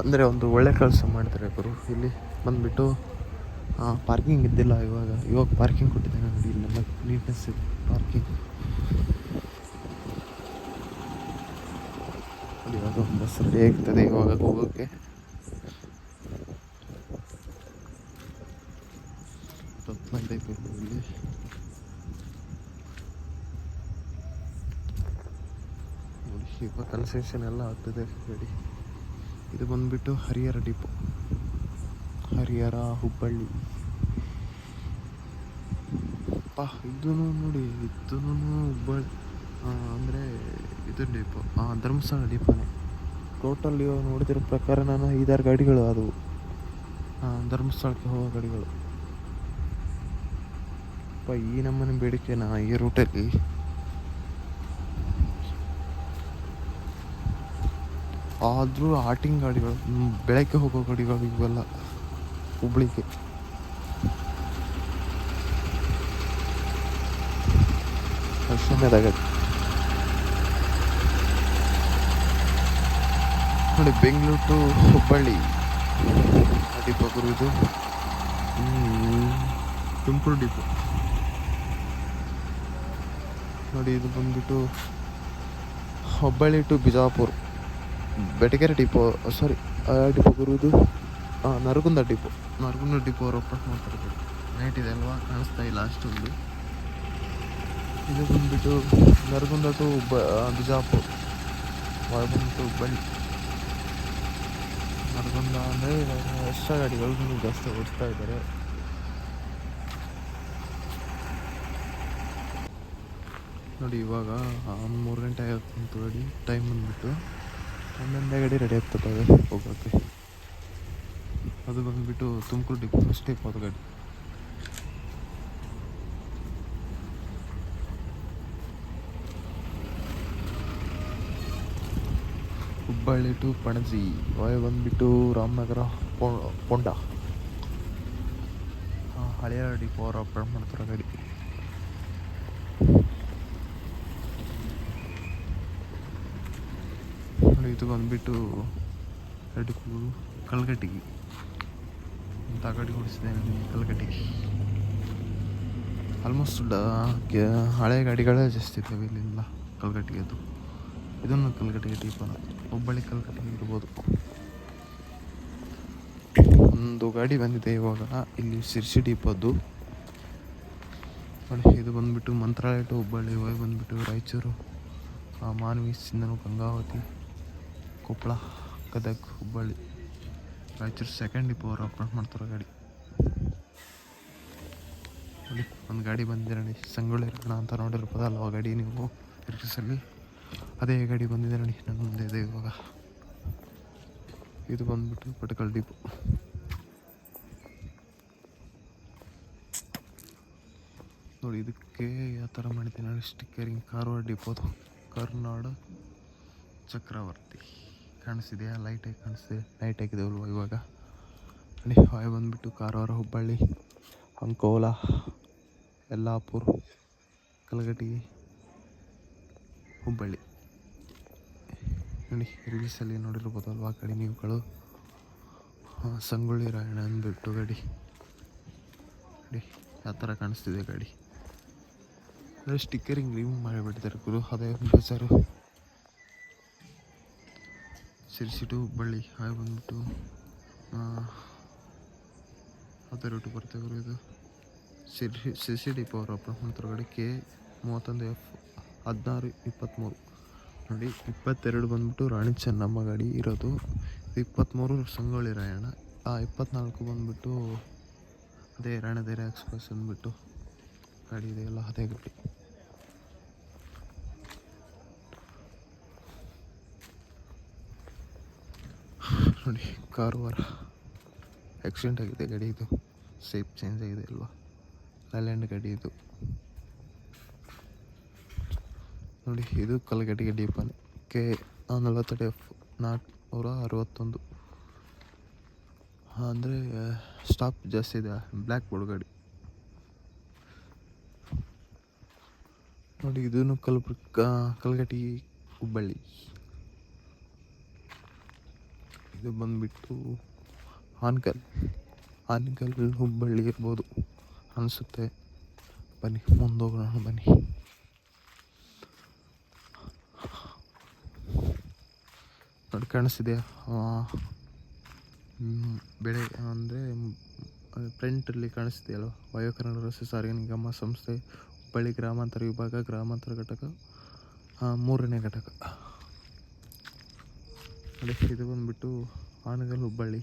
ಅಂದರೆ ಒಂದು ಒಳ್ಳೆ ಕೆಲಸ ಮಾಡ್ತಾರೆ ಗುರು. ಇಲ್ಲಿ ಬಂದುಬಿಟ್ಟು ಪಾರ್ಕಿಂಗ್ ಇದ್ದಿಲ್ಲ ಇವಾಗ. ಇವಾಗ ಪಾರ್ಕಿಂಗ್ ಕೊಟ್ಟಿದ್ದಾರೆ ನೋಡಿ ಇಲ್ಲೆಲ್ಲ ನೀಟ್ನೆಸ್ ಇದೆ ಪಾರ್ಕಿಂಗ್ ಇವಾಗ ಇವಾಗ ಬಸ್ ರೆಡಿ ಆಗ್ತದೆ ಇವಾಗ ಹೋಗೋಕ್ಕೆ. ಕನ್ಸೆಷನ್ ಇಲ್ಲಿ. ಇವಾಗ ಕನ್ಸ್ಟ್ರಕ್ಷನ್ ಎಲ್ಲ ಆಗ್ತದೆ ರೆಡಿ ಇದು ಬಂದುಬಿಟ್ಟು ಹರಿಹರ ಡಿಪೋ. ಹರಿಹರ ಹುಬ್ಬಳ್ಳಿ. ಪಾ ಇದೂ ನೋಡಿ ಇದೂ ಹುಬ್ಬಳ್ಳಿ. ಅಂದರೆ ಇದು ಡಿಪೋ. ಹಾಂ ಧರ್ಮಸ್ಥಳ ಡಿಪೋನೇ. ಟೋಟಲ್ ಇವಾಗ ನೋಡಿದಿರೋ ಪ್ರಕಾರ ನಾನು ಐದಾರು ಗಾಡಿಗಳು ಅದು. ಧರ್ಮಸ್ಥಳಕ್ಕೆ ಹೋಗೋ ಗಾಡಿಗಳು. ಅಪ್ಪ ಈ ನಮ್ಮನೆ ಬೇಡಿಕೆನಾ, ಈ ರೂಟಲ್ಲಿ? ಆದರೂ ಆಟಿಂಗ್ ಗಾಡಿಗಳು ಬೆಳಗ್ಗೆ ಹೋಗೋ ಗಾಡಿಗಳು ಇವೆಲ್ಲ ಹುಬ್ಳಿಗೆ. ವರ್ಷಮೇದಾಗ ನೋಡಿ, ಬೆಂಗಳೂರು ಟು ಹುಬ್ಬಳ್ಳಿ. ಡಿಪೋ ಇದು ತುಮಕೂರು ಡಿಪೋ. ನೋಡಿ, ಇದು ಬಂದ್ಬಿಟ್ಟು Hubballi to Bijapur. Betageri depot sorry depot ಗುರು ಇದು ಆ, ನರಗುಂದ ಡಿಪೋ ನರಗುಂದ ಡಿಪೋ ಅವ್ರು ಓಪನ್ ಮಾಡ್ತಾರೆ ನೈಟ್ ಇದೆ ಅಲ್ವಾ ಕಾಣಿಸ್ತಾ ಇಲ್ಲ ಅಷ್ಟೊಂದು ಇದು ಬಂದ್ಬಿಟ್ಟು ನರಗುಂದ ಟು ಹುಬ್ಬ ಆ, ಬಿಜಾಪುರ ಒಳಗೆ ಬಂದ್ಬಿಟ್ಟು ಹುಬ್ಬಳ್ಳಿ ನರಗುಂದ ಅಂದರೆ ಇವಾಗ ಎಕ್ಸ್ಟ್ರಾ ಗಾಡಿಗಳು ಜಾಸ್ತಿ ಓಡಿಸ್ತಾ ಇದ್ದಾರೆ ನೋಡಿ ಇವಾಗ ಒಂದು ಮೂರು ಗಂಟೆ ಆಗುತ್ತೆ ಗಾಡಿ ಟೈಮ್ ಬಂದ್ಬಿಟ್ಟು ಹನ್ನೊಂದೇ ಗಡಿ ರೆಡಿ ಆಗ್ತದೆ ಹೋಗೋಕ್ಕೆ ಅದು ಬಂದುಬಿಟ್ಟು ತುಮಕೂರು ಡಿಪೋ ಡಿಪೋ ಅದು ಗಾಡಿ. ಹುಬ್ಬಳ್ಳಿ ಟು ಪಣಜಿ ವಾಯು ಬಂದುಬಿಟ್ಟು ರಾಮನಗರ ಪೊಂಡ. ಹಳೆಯ ಡಿಪೋ ಅವ್ರು ಅಪ್ಲೋಡ್ ಮಾಡ್ತಾರೆ ಗಾಡಿ ನೋಡಿ ಇದು ಬಂದ್ಬಿಟ್ಟು ಎರಡು ಕಲ್ಗಟ್ಟಿಗೆ. ಅಂತ ಗಾಡಿ ಓಡಿಸಿದ್ದೇನೆ ಕಲ್ಗಟ್ಟಿಗೆ. ಆಲ್ಮೋಸ್ಟ್ ಹಳೆ ಗಾಡಿಗಳೇ ಜಾಸ್ತಿ ಇದ್ದಾವೆ ಇಲ್ಲೆಲ್ಲ ಕಲ್ಗಟ್ಟಿಗೆ ಅದು. ಇದನ್ನು ಕಲ್ಗಟ್ಟಿಗೆ ಟೀಪನ ಹುಬ್ಬಳ್ಳಿ ಕಲ್ಗಟ್ಟಿಗೆ ಇರ್ಬೋದು. ಒಂದು ಗಾಡಿ ಬಂದಿದೆ ಇವಾಗ, ಇಲ್ಲಿ ಶಿರ್ಸಿ ಡಿಪೋದು ನೋಡಿ, ಇದು ಬಂದ್ಬಿಟ್ಟು ಮಂತ್ರಾಲಯ ಟು ಹುಬ್ಬಳ್ಳಿ ಇವಾಗ ಬಂದ್ಬಿಟ್ಟು ರಾಯಚೂರು ಮಾನ್ವಿ, ಸಿಂಧನು, ಗಂಗಾವತಿ. ಕೊಪ್ಪಳ, ಗದಗ್, ಹುಬ್ಬಳ್ಳಿ. ರಾಯಚೂರು ಸೆಕೆಂಡ್ ಡಿಪೋ ಅವ್ರು ಅಪ್ಡೇಟ್ ಮಾಡ್ತಾರೆ ಗಾಡಿ. ನೋಡಿ ಒಂದು ಗಾಡಿ ಬಂದಿದೆ ನೋಡಿ, ಸಂಗೊಳ್ಳಿ ರಣ ಅಂತ ನೋಡಿರ್ಬೋದಲ್ಲ, ಆ ಗಾಡಿ ನೀವು ಅಲ್ಲಿ ಅದೇ ಗಾಡಿ ಬಂದಿದೆ ನೋಡಿ ನನ್ನ ಮುಂದೆ ಇದೆ ಇವಾಗ. ಇದು ಬಂದ್ಬಿಟ್ಟು ಪಟಕಲ್ ಡಿಪೋ ನೋಡಿ, ಇದಕ್ಕೆ ಯಾವ ಥರ ಮಾಡಿದ್ದೀನಿ ನೋಡಿ ಸ್ಟಿಕ್ಕರಿಂಗ್ ಕಾರವಾರ ಡಿಪೋದು ಕರ್ನಾಡ ಚಕ್ರವರ್ತಿ. ಕಾಣಿಸ್ತಿದೆಯಾ ಲೈಟಾಗಿ ಕಾಣಿಸ್ತಿದೆ. ಲೈಟ್ ಹಾಕಿದೆವಲ್ವ ಇವಾಗ? ಅಲ್ಲಿ ಹಾಯ್ ಬಂದ್ಬಿಟ್ಟು ಕಾರವಾರ, ಹುಬ್ಬಳ್ಳಿ, ಅಂಕೋಲ, ಯಲ್ಲಾಪುರ ಕಲಘಟಗಿ ಹುಬ್ಬಳ್ಳಿ. ನೋಡಿ ರೀಲ್ಸಲ್ಲಿ ನೋಡಿರ್ಬೋದಲ್ವಾ ಕಡೆ ನೀವುಗಳು? ಸಂಗೊಳ್ಳಿ ರಾಯಣ್ಣ ಅಂದ್ಬಿಟ್ಟು ಗಾಡಿ. ನೋಡಿ ಯಾವ ಥರ ಕಾಣಿಸ್ತಿದೆ ಗಾಡಿ. ಅಂದರೆ ಸ್ಟಿಕ್ಕರಿಂಗ್ ರಿಮೂವ್ ಮಾಡಿಬಿಟ್ಟಿದ್ದಾರೆ ಗುರು. ಅದೇ ಬೇಜಾರು ಸಿರ್ಸಿ ಟು ಹುಬ್ಬಳ್ಳಿ ಹಾಗೆ ಬಂದ್ಬಿಟ್ಟು ಅದೇ ರೂಟು ಬರುತ್ತೆ ಗುರು ಇದು. ಸಿರ್ಸಿ ಸಿರಿಸಿ ಡಿಪೋ ಅವರು ಅಪ್ಲೋಡ್ ಮಾಡ್ತಾರೆ ಗಾಡಿ ಕೆ ಮೂವತ್ತೊಂದು ಎಫ್ ಹದಿನಾರು ಇಪ್ಪತ್ತ್ಮೂರು ನೋಡಿ, ಇಪ್ಪತ್ತೆರಡು ಬಂದ್ಬಿಟ್ಟು ರಾಣಿ ಚೆನ್ನಮ್ಮ ಗಾಡಿ ಇರೋದು. ಇಪ್ಪತ್ತ್ಮೂರು ಸಂಗೊಳ್ಳಿ ರಾಯಣ್ಣ. ಆ ಇಪ್ಪತ್ನಾಲ್ಕು ಬಂದ್ಬಿಟ್ಟು, ಅದೇ ರಾಣದೇರ ಎಕ್ಸ್ಪ್ರೆಸ್ ಅಂದ್ಬಿಟ್ಟು ಗಾಡಿ ಇದೆಯಲ್ಲ ಅದೇ ಗಾಡಿ. ನೋಡಿ ಕಾರವಾರ ಆಕ್ಸಿಡೆಂಟ್ ಆಗಿದೆ ಗಾಡಿ ಇದು. ಸೇಫ್ ಚೇಂಜ್ ಆಗಿದೆ ಅಲ್ವಾ? ಲ್ಯಾಂಡ್ ಗಾಡಿ ಇದು. ನೋಡಿ, ಇದು ಕಲ್ಗಟ್ಟಿಗೆ ಡಿಪನ್ ಕೆ ನಲವತ್ತೆರಡು ಎಫ್ ನಾಲ್ಕುನೂರ ಅರವತ್ತೊಂದು ಅಂದರೆ ಸ್ಟಾಪ್ ಜಾಸ್ತಿ ಇದೆ. ಬ್ಲ್ಯಾಕ್ ಬೋರ್ಡ್ ಗಾಡಿ. ನೋಡಿ, ಇದನ್ನು ಕಲ್ಬುರ್ ಕಲ್ಗಟ್ಟಿ ಹುಬ್ಬಳ್ಳಿ. ಇದು ಬಂದುಬಿಟ್ಟು ಆನ್ಕಲ್ ಆನ್ಕಲ್ ಹುಬ್ಬಳ್ಳಿ ಇರ್ಬೋದು ಅನಿಸುತ್ತೆ. ಬನ್ನಿ, ಮುಂದೋಗೋಣ, ಬನ್ನಿ. ನೋಡಿ, ಕಾಣಿಸ್ತಿದೆಯಾ? ಬೆಳೆ, ಅಂದರೆ ಪ್ರಿಂಟಲ್ಲಿ ಕಾಣಿಸ್ತಿದೆಯಲ್ಲ ವಾಯು ಕನ್ನಡ ರಸ್ತೆ ಸಾರಿಗೆ ನಿಗಮ ಸಂಸ್ಥೆ, ಹುಬ್ಬಳ್ಳಿ ಗ್ರಾಮಾಂತರ ವಿಭಾಗ, ಗ್ರಾಮಾಂತರ ಘಟಕ ಮೂರನೇ ಘಟಕ. ನೋಡಿ ಇದು ಬಂದ್ಬಿಟ್ಟು ಆನಗಲ್ ಹುಬ್ಬಳ್ಳಿ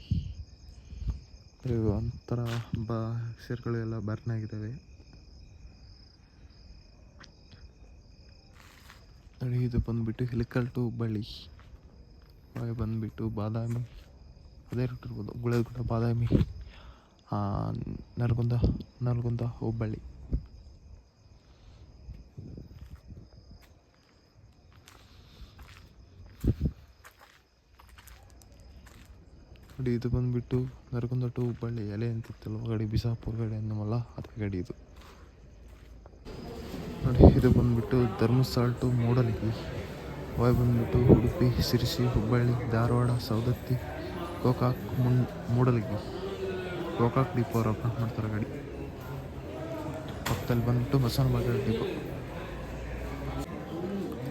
ಒಂಥರ ಬ ಅಕ್ಷರಗಳು ಎಲ್ಲ ಬರ್ನ್ ಆಗಿದ್ದಾವೆ ನೋಡಿ ಇದು ಬಂದ್ಬಿಟ್ಟು ಹಿಲಿಕಲ್ ಟು ಹುಬ್ಬಳ್ಳಿ. ಬಂದ್ಬಿಟ್ಟು ಬಾದಾಮಿ. ಅದೇ ರೂಟ್ ಇರ್ಬೋದು. ಗುಳೇದಗುಡ ಬಾದಾಮಿ ಆ, ನರಗುಂದ ನರಗುಂದ ಹುಬ್ಬಳ್ಳಿ. ನೋಡಿ ಇದು ಬಂದ್ಬಿಟ್ಟು ನರಗುಂದ ಟು ಹುಬ್ಬಳ್ಳಿ ಎಲೆ ಅಂತಿತ್ತಲ್ವ? ಗಾಡಿ ಬಿಸಾಪುರ ಗಾಡಿ ಅನ್ನಮಲ್ಲ ಅದೇ ಗಾಡಿ ಇದು. ನೋಡಿ, ಇದು ಬಂದ್ಬಿಟ್ಟು ಧರ್ಮಸ್ಥಳ ಟು ಮೂಡಲಗಿ. ವಾಯ್ ಬಂದ್ಬಿಟ್ಟು ಉಡುಪಿ, ಸಿರಿಸಿ, ಹುಬ್ಬಳ್ಳಿ, ಧಾರವಾಡ, ಸವದತ್ತಿ, ಗೋಕಾಕ್ ಮುನ್, ಮೂಡಲಗಿ. ಗೋಕಾಕ್ ಡಿಪೋ ಅವ್ರು ಅಪಾಯಿಂಟ್ ಮಾಡ್ತಾರೆ ಗಾಡಿ. ಪಕ್ಕದಲ್ಲಿ ಬಂದ್ಬಿಟ್ಟು ಬಸವನಬಾಗೇವಾಡಿ ಡಿಪೋ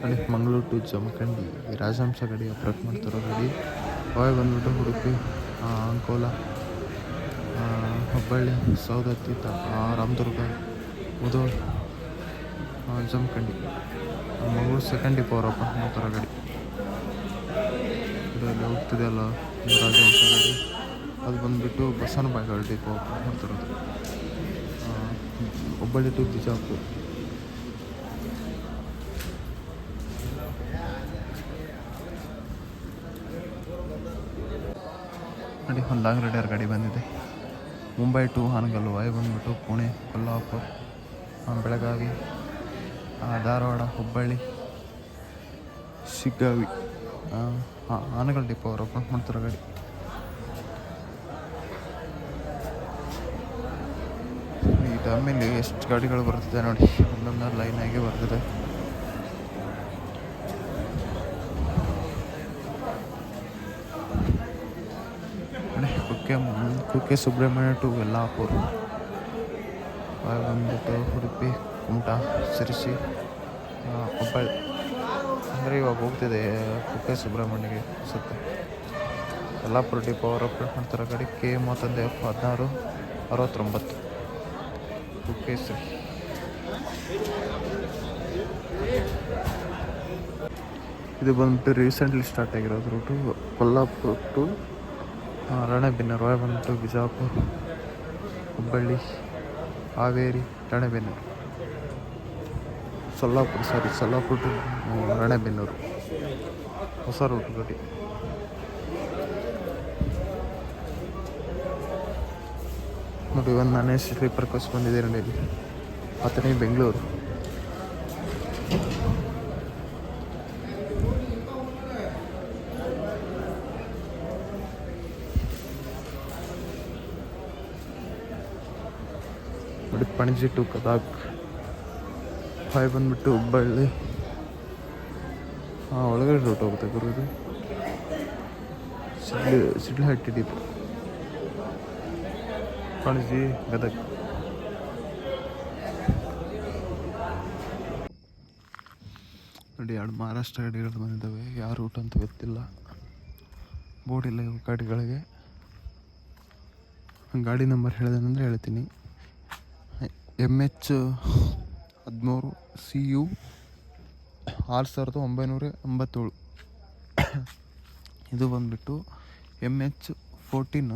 ಅಲ್ಲಿ ಮಂಗಳೂರು ಟು ಜಮಖಂಡಿ ರಾಜಹಂಸ ಗಾಡಿ ಅಪ್ರೋಚ್ ಮಾಡ್ತಾರೋ ಗಾಡಿ. ವಾಯ್ ಬಂದ್ಬಿಟ್ಟು ಉಡುಪಿ ಆ, ಅಂಕೋಲ ಆ, ಹುಬ್ಬಳ್ಳಿ ಸೌದತ್ತಿ ತ ಆ, ರಾಮದುರ್ಗ ಮುಧೋಳ್ ಆ, ಜಮಖಂಡಿ ಮಗಳು ಸೆಕೆಂಡ್ ಡಿಪೋ ಅವರಪ್ಪ ಅಪಾಯಿಂಟ್ ಥರ ಗಾಡಿ. ಇದರಲ್ಲಿ ಹೋಗ್ತಿದೆ ಅಲ್ಲ ರಾಜ ಗಾಡಿ. ಅದು ಬಂದುಬಿಟ್ಟು ಬಸವನ ಬಾಯ್ ಡಿಪೋ ಆ, ಹುಬ್ಬಳ್ಳಿ ಟು ಬಿಜಾಪುರ. ನೋಡಿ, ಒಂದು ಲಾಂಗ್ ರೈಡರ್ ಗಾಡಿ ಬಂದಿದೆ. ಮುಂಬೈ ಟು ಹಾನಗಲ್ ವಾಯ್ ಬಂದ್ಬಿಟ್ಟು ಪುಣೆ, ಕೊಲ್ಲಾಪುರ್ ಬೆಳಗಾವಿ ಧಾರವಾಡ, ಹುಬ್ಬಳ್ಳಿ, ಶಿಗ್ಗಾವಿ ಆನಗಲ್ ಡಿಪೋ ಅವ್ರು ಅಪಾಯಿಂಟ್ ಮಾಡ್ತಾರೆ ಗಾಡಿ. ಟೈಮಲ್ಲಿ ಎಷ್ಟು ಗಾಡಿಗಳು ಬರ್ತಿದೆ ನೋಡಿ ಒಂದೊಂದು ಲೈನಾಗಿ ಬರ್ತಿದೆ. ನೋಡಿ ಕುಕ್ಕೆ ಕುಕ್ಕೆ ಸುಬ್ರಹ್ಮಣ್ಯ ಟು ಯಲ್ಲಾಪುರ. ಬಂದ್ಬಿಟ್ಟು ಉಡುಪಿ ಕುಮಟಾ ಸಿರಿಸಿ ಹುಬ್ಬಳ್ಳಿ ಅಂದರೆ ಇವಾಗ ಹೋಗ್ತಿದೆ ಕುಕ್ಕೆ ಸುಬ್ರಹ್ಮಣ್ಯಗೆ ಸುತ್ತ ಯಲ್ಲಾಪುರ ಡಿಪೋ ಪವರ್ ಅಪ್ಡೇಟ್ ಮಾಡ್ತಾರೆ ಗಾಡಿ ಕೆ ಮೂವತ್ತೊಂದು ಎಫ್ ಹದಿನಾರು ಅರವತ್ತೊಂಬತ್ತು. ಕುಕ್ಕೆ ಸರಿ. ಇದು ಬಂದ್ಬಿಟ್ಟು ರೀಸೆಂಟ್ಲಿ ಸ್ಟಾರ್ಟ್ ಆಗಿರೋದು ರೂಟು ಕೊಲ್ಲಾಪುರ ಟು ರಾಣೆಬೆನ್ನೂರು ಬಂದ್ಬಿಟ್ಟು ಬಿಜಾಪುರ, ಹುಬ್ಬಳ್ಳಿ, ಹಾವೇರಿ ರಾಣೆಬೆನ್ನೂರು ಸೊಲ್ಲಾಪುರ ಸಾರಿ ಸೊಲ್ಲಾಪುರ ಟು ರಣಬೆನ್ನೂರು. ಹೊಸ ರೂಟ್ ಗಾಡಿ ನೋಡಿ, ಒಂದು ನಾನೇ ಸ್ಲೀಪರ್ ಕೋಚ್ ಬಂದಿದೆ ನೋಡಿ ಇಲ್ಲಿ. ಹತ್ತನೇ ಬೆಂಗಳೂರು. ಪಣಜಿ ಟು ಕದಾಕ್. ಫೈವ್ ಬಂದ್ಬಿಟ್ಟು ಹುಬ್ಬಳ್ಳಿ. ಹಾಂ ಒಳಗಡೆ ರೂಟ್ ಹೋಗುತ್ತೆ ಗುರು ಇದು. ಸಿಡ್ಲಿ ಹಟ್ಟಿ ಡೀಪ್ ಪಣಜಿ, ಗದಗ್. ನೋಡಿ, ಎರಡು ಮಹಾರಾಷ್ಟ್ರ ಗಾಡಿಗಳು ಬಂದಿದ್ದಾವೆ. ಯಾವ ರೂಟ್ ಅಂತ ಗೊತ್ತಿಲ್ಲ. ಬೋರ್ಡ್ ಇಲ್ಲ ಇವು ಗಾಡಿಗಳಿಗೆ ಗಾಡಿ ನಂಬರ್ ಹೇಳಿದೆ ಹೇಳ್ತೀನಿ. ಎಂ ಎಚ್ ಹದಿಮೂರು ಸಿ ಯು ಆರು ಸಾವಿರದ ಒಂಬೈನೂರ ಎಂಬತ್ತೇಳು. ಇದು ಬಂದುಬಿಟ್ಟು M H fourteen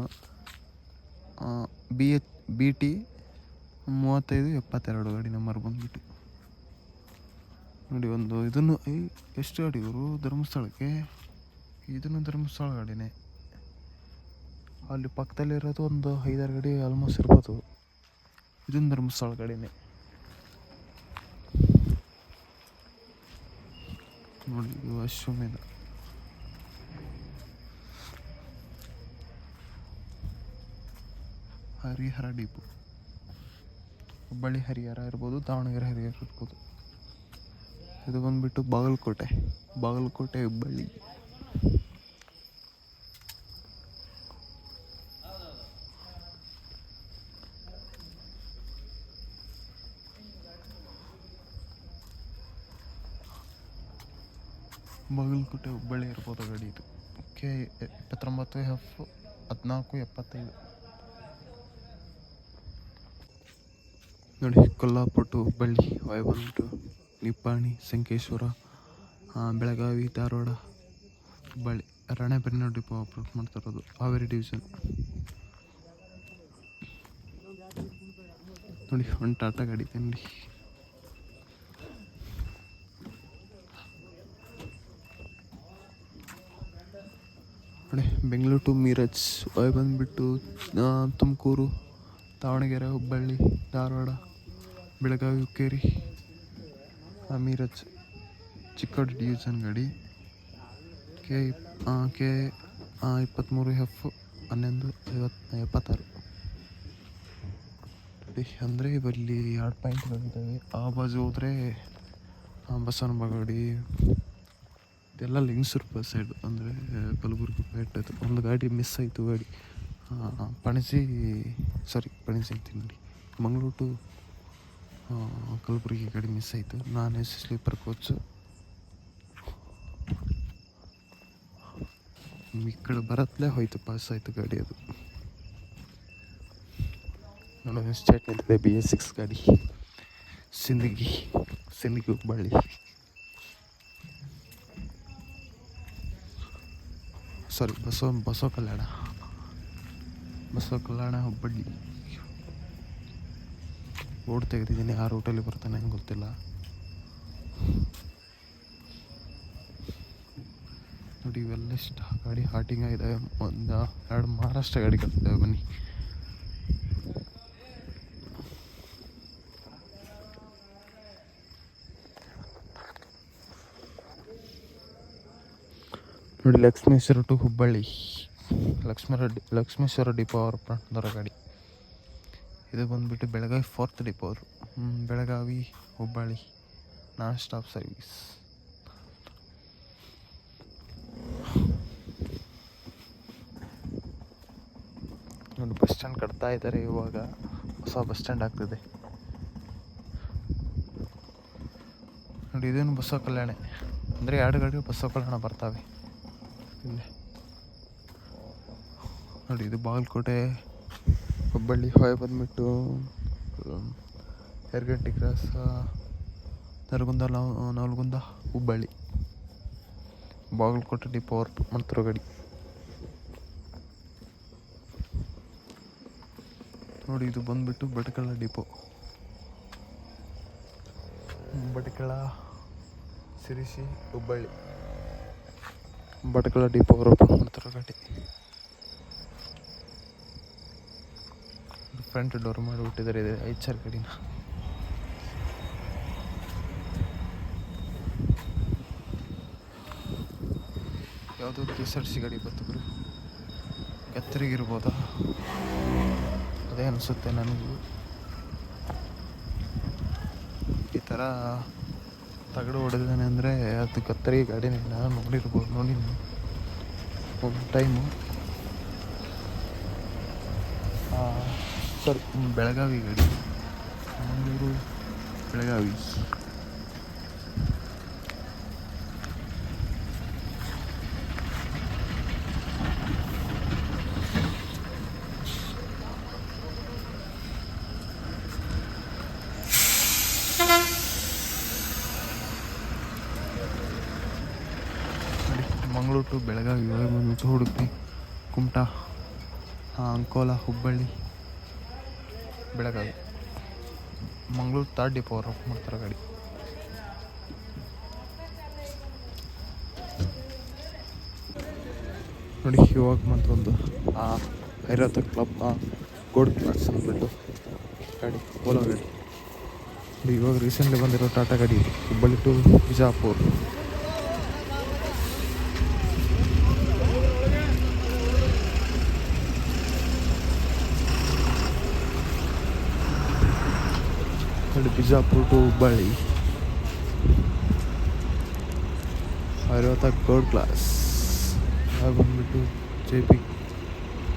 B H B T ಮೂವತ್ತೈದು ಎಪ್ಪತ್ತೆರಡು ಗಾಡಿ ನಂಬರ್ ಬಂದುಬಿಟ್ಟು. ನೋಡಿ ಒಂದು ಇದನ್ನು ಎಷ್ಟು ಗಾಡಿ ಇವರು? ಧರ್ಮಸ್ಥಳಕ್ಕೆ? ಇದನ್ನು ಧರ್ಮಸ್ಥಳ ಗಾಡಿನೇ. ಅಲ್ಲಿ ಪಕ್ಕದಲ್ಲಿರೋದು ಒಂದು ಐದಾರು ಗಾಡಿ ಆಲ್ಮೋಸ್ಟ್ ಇರ್ಬೋದು. ಇದೊಂದು ಧರ್ಮಸ್ಥಳ ಇದು ಅಶ್ವಮೇಧ. ಹರಿಹರ ಡಿಪು. ಹುಬ್ಬಳ್ಳಿ ಹರಿಹರ ಇರ್ಬೋದು, ದಾವಣಗೆರೆ ಹರಿಹರ ಇರ್ಬೋದು. ಇದು ಬಂದ್ಬಿಟ್ಟು ಬಾಗಲಕೋಟೆ. ಬಾಗಲಕೋಟೆ, ಹುಬ್ಬಳ್ಳಿ. ಬಾಗಲಕೋಟೆ ಹುಬ್ಬಳ್ಳಿ ಇರ್ಬೋದು ಗಾಡಿ ಇದು. ಕೆ ಇಪ್ಪತ್ತೊಂಬತ್ತು ಎಫ್ ಹದಿನಾಲ್ಕು ಎಪ್ಪತ್ತೈದು. ನೋಡಿ ಕೊಲ್ಲಾಪುರ ಟು ಹುಬ್ಬಳ್ಳಿ ವಾಯ್ ಬಂದ್ಬಿಟ್ಟು ನಿಪ್ಪಾಣಿ ಸಂಕೇಶ್ವರ ಬೆಳಗಾವಿ, ಧಾರವಾಡ, ಹುಬ್ಬಳ್ಳಿ. ರಾಣೆಬೆನ್ನೂರು ಡಿಪೋ ಆಪ್ರೇಟ್ ಮಾಡ್ತಿರೋದು ಹಾವೇರಿ ಡಿವಿಷನ್ ನೋಡಿ, ಒಂದು ಟಾಟಾ ಗಾಡಿ ನೋಡಿ. ನೋಡಿ ಬೆಂಗಳೂರು ಟು ಮೀರಜ್ ಬಂದುಬಿಟ್ಟು ತುಮಕೂರು, ದಾವಣಗೆರೆ, ಹುಬ್ಬಳ್ಳಿ, ಧಾರವಾಡ, ಬೆಳಗಾವಿ, ಹುಕ್ಕೇರಿ ಮೀರಜ್, ಚಿಕ್ಕೋಡಿ ಡಿವಿಷನ್ ಗಡಿ, ಕೆ ಕೆ ಇಪ್ಪತ್ತ್ಮೂರು ಎಫ್ ಹನ್ನೊಂದು ಐವತ್ತು ಎಪ್ಪತ್ತಾರು. ಅಂದರೆ ಇವಲ್ಲಿ ಎರಡು ಪಾಯಿಂಟ್ಗಳಿದ್ದಾವೆ ಆ ಬಾಜು ಹೋದರೆ ಬಸವನ ಬಗಡಿ, ಇದೆಲ್ಲ ಲಿಂಗ್ಸೂರು ಸೈಡ್ ಅಂದರೆ ಕಲಬುರಗಿ. ಪೇಟೆ ಒಂದು ಗಾಡಿ ಮಿಸ್ ಆಯಿತು ಗಾಡಿ. ಆ, ಪಣಜಿ ಸಾರಿ ಪಣಜಿ ಅಂತೀನಿ ನೋಡಿ. ಮಂಗಳೂರು ಟು ಕಲಬುರಗಿ ಗಾಡಿ ಮಿಸ್ ಆಯಿತು. ನಾನು ಸ್ಲೀಪರ್ ಕೋಚು. ಈ ಕಡೆ ಬರತ್ಲೇ ಹೋಯ್ತು ಪಾಸ್ ಆಯಿತು ಗಾಡಿ ಅದು. ನೋಡೋಣ ಸ್ಟೇಟ್ ನಿಂತಿದೆ ಬಿ ಎಸ್ ಸಿಕ್ಸ್ ಗಾಡಿ. ಸಿಂದಗಿ ಸಿಂದಗಿ ಹುಬ್ಬಳ್ಳಿ. ಸಾರಿ, ಬಸವ ಬಸವ ಕಲ್ಯಾಣ. ಬಸವ ಕಲ್ಯಾಣ ಹುಬ್ಬಳ್ಳಿ. ರೋಡ್ ತೆಗೆದಿದ್ದೀನಿ ಆ ರೋಟಲ್ಲಿ ಬರ್ತಾನೆ ಹೆಂಗೆ ಗೊತ್ತಿಲ್ಲ. ನೋಡಿ, ಇವೆಲ್ಲ ಇಷ್ಟ ಗಾಡಿ ಹಾಟಿಂಗ್ ಆಗಿದೆ ಒಂದು, ಎರಡು ಮಹಾರಾಷ್ಟ್ರ ಗಾಡಿ ಕಲ್ತಿದ್ದಾವೆ ಬನ್ನಿ. ನೋಡಿ, Lakshmeshwar to Hubballi. Lakshmeshwar D, Lakshmeshwar depot ಅವ್ರ ಪ್ರಾಣದರ ಗಾಡಿ ಇದು ಬಂದುಬಿಟ್ಟು ಬೆಳಗಾವಿ ಫೋರ್ತ್ ಡಿಪೋ ಅವರು. Belagavi, Hubballi. Non stop service. ನೋಡಿ, ಬಸ್ ಸ್ಟ್ಯಾಂಡ್ ಕಟ್ತಾ ಇದ್ದಾರೆ ಇವಾಗ. ಹೊಸ ಬಸ್ ಸ್ಟ್ಯಾಂಡ್ ಆಗ್ತಿದೆ. ನೋಡಿ, ಇದೇನು ಬಸವ ಕಲ್ಯಾಣ? ಅಂದರೆ ಎರಡು ಗಾಡಿ ಬಸವ ಕಲ್ಯಾಣ ಬರ್ತಾವೆ. ಇಲ್ಲಿ ನೋಡಿ, ಇದು ಬಾಗಲಕೋಟೆ ಹುಬ್ಬಳ್ಳಿ ಹೊಳೆ ಬಂದ್ಬಿಟ್ಟು ಎರಗಂಟೆ ಕ್ರಾಸ್ ನರಗುಂದ ನಲ್ಗುಂದ ಹುಬ್ಬಳ್ಳಿ. ಬಾಗಲಕೋಟೆ ಡಿಪೋ ಅವರ್ ಮಾಡ್ತಿರೋ ಗಾಡಿ ನೋಡಿ, ಇದು ಬಂದ್ಬಿಟ್ಟು Bhatkal depot. Bhatkal Sirsi Hubballi. Bhatkal depot open ಮಾಡ್ತಾರೆ ಗಾಡಿ. ಫ್ರಂಟ್ ಡೋರ್ ಮಾಡಿಬಿಟ್ಟಿದ್ದಾರೆ, ಇದೆ ಐದು ಸಾವಿರ ಗಾಡಿನ. ಯಾವುದೋ ಕೆ ಎಸ್ ಆರ್ ಸಿ ಗಾಡಿ ಅದೇ ಅನಿಸುತ್ತೆ ನನಗೂ. ಈ ಥರ ತಗಡು ಹೊಡೆದಾನೆ ಅಂದರೆ ಅದು ಕತ್ತರಿ ಗಾಡಿನೇ. ನಾನು ನೋಡಿರ್ಬೋದು ನೋಡಿ ಒಂದು ಟೈಮು ಸರ್ ಬೆಳಗಾವಿ ಗಾಡಿ. ಮಂಗಳೂರು ಬೆಳಗಾವಿ ನೋಡಿ ಮಂಗಳೂರು ಟು ಬೆಳಗಾವಿ, ಇವಾಗ ಬಂದ್ಬಿಟ್ಟು ಹುಡುಕ್ತಿ ಕುಮಟಾ ಅಂಕೋಲ, ಹುಬ್ಬಳ್ಳಿ, ಬೆಳಗಾವಿ. ಮಂಗಳೂರು ಥರ್ಡ್ ಡಿಪೋ ಅವ್ರು ಮಾಡ್ತಾರೆ ಗಾಡಿ. ನೋಡಿ, ಇವಾಗ ಮತ್ತೊಂದು ಒಂದು ಐರತ್ತ ಕ್ಲಬ್ ಗೋಲ್ಡ್ ಕ್ಲಾಸ್ ಅಂದ್ಬಿಟ್ಟು ಗಾಡಿ, ಓಲೋ ಗಾಡಿ. ಇವಾಗ ರೀಸೆಂಟ್ಲಿ ಬಂದಿರೋ ಟಾಟಾ ಗಾಡಿ, ಹುಬ್ಬಳ್ಳಿ ಟು ಬಿಜಾಪುರ್. ನೋಡಿ ಬಿಜಾಪುರ ಟು ಹುಬ್ಬಳ್ಳಿ. ಐವತ್ತ ಗೋಲ್ಡ್ ಕ್ಲಾಸ್ ಅದು ಬಂದ್ಬಿಟ್ಟು ಜೆ ಪಿ.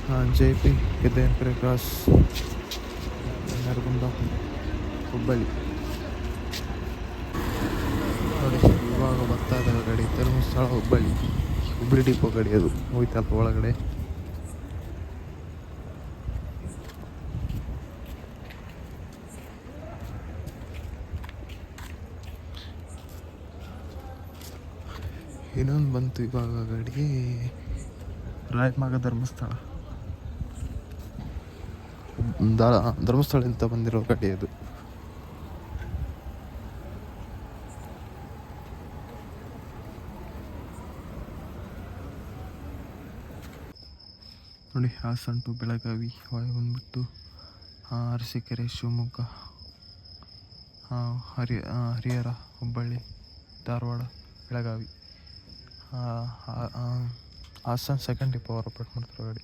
ಹಾಂ, ಜೆ ಪಿ ಗೆದ್ದೆಂಕರೆ ಕ್ರಾಸ್ ನರಗುಂದ ಹುಬ್ಬಳ್ಳಿ. ನೋಡಿ, ಇವಾಗ ಬರ್ತಾ ಇದ್ದಾವೆ ಗಾಡಿ. ಧರ್ಮಸ್ಥಳ ಹುಬ್ಬಳ್ಳಿ. ಹುಬ್ಬಳ್ಳಿ ಡಿಪೋ ಗಾಡಿ ಅದು. ಹೋಯ್ತಲ್ಲ ಒಳಗಡೆ. ಇನ್ನೊಂದು ಬಂತು ಇವಾಗ ಗಾಡಿ ರಾಯಮಾಗ ಧರ್ಮಸ್ಥಳ. ಧರ್ಮಸ್ಥಳ ಅಂತ ಬಂದಿರೋ ಗಾಡಿ ಅದು. ನೋಡಿ ಹಾಸಂಟು ಬೆಳಗಾವಿ ಹೊಳೆ ಬಂದ್ಬಿಟ್ಟು Arsikere Shivamogga Hari Harihar Hubballi Dharwad Belagavi. Hassan second depot operate ಮಾಡ್ತಿರೋ ಗಾಡಿ